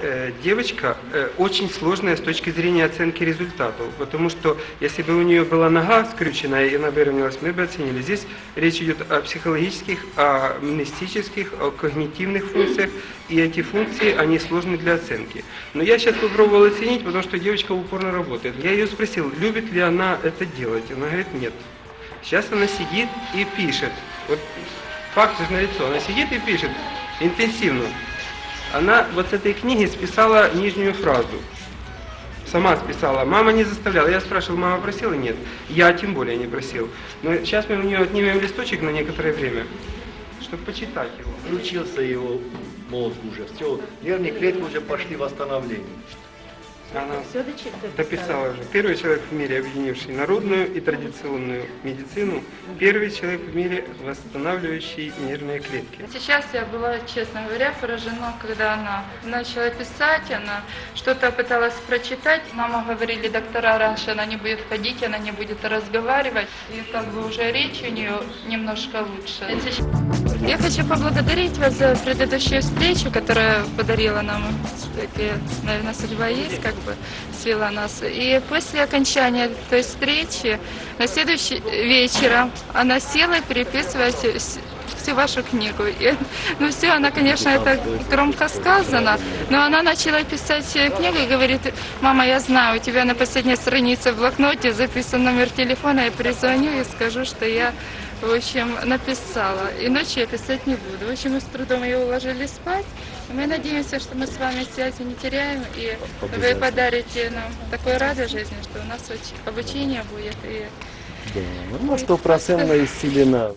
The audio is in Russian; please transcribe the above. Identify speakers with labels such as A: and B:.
A: э, девочка э, очень сложная с точки зрения оценки результатов, потому что если бы у нее была нога скрюченная и она выровнялась, мы бы оценили. Здесь речь идет о психологических, о мнестических, о когнитивных функциях, и эти функции, они сложны для оценки. Но я сейчас попробовал оценить, потому что девочка упорно работает. Я ее спросил, любит ли она это делать. Она говорит, нет. Сейчас она сидит и пишет. Вот факт же налицо. Она сидит и пишет интенсивно. Она вот с этой книги списала нижнюю фразу. Сама списала. Мама не заставляла. Я спрашивал, мама просила? Нет. Я тем более не просил. Но сейчас мы у нее отнимем листочек на некоторое время, чтобы почитать его.
B: Включился его мозг уже. Все, нервные клетки уже пошли в восстановление.
A: Она
C: Все дочи-
A: дописала уже. Первый человек в мире, объединивший народную и традиционную медицину. Первый человек в мире, восстанавливающий нервные клетки.
D: Сейчас я была, честно говоря, поражена, когда она начала писать, она что-то пыталась прочитать. Мама говорили, доктора, раньше она не будет ходить, она не будет разговаривать. И как бы уже речь у нее немножко лучше. Я хочу поблагодарить вас за предыдущую встречу, которая подарила нам, такие, наверное, судьба есть, как бы свела нас. И после окончания той встречи, на следующий вечером она села вс- всю вашу книгу. И, ну все, она, конечно, это громко сказано, но она начала писать книгу и говорит, мама, я знаю, у тебя на последней странице в блокноте записан номер телефона, я перезвоню и скажу, что я в общем, написала. И ночью я писать не буду. В общем, мы с трудом ее уложили спать. Мы надеемся, что мы с вами связи не теряем, и вы подарите нам такой радость жизни, что у нас уч- обучение будет. И
E: Да, она стопроцентно исцелена.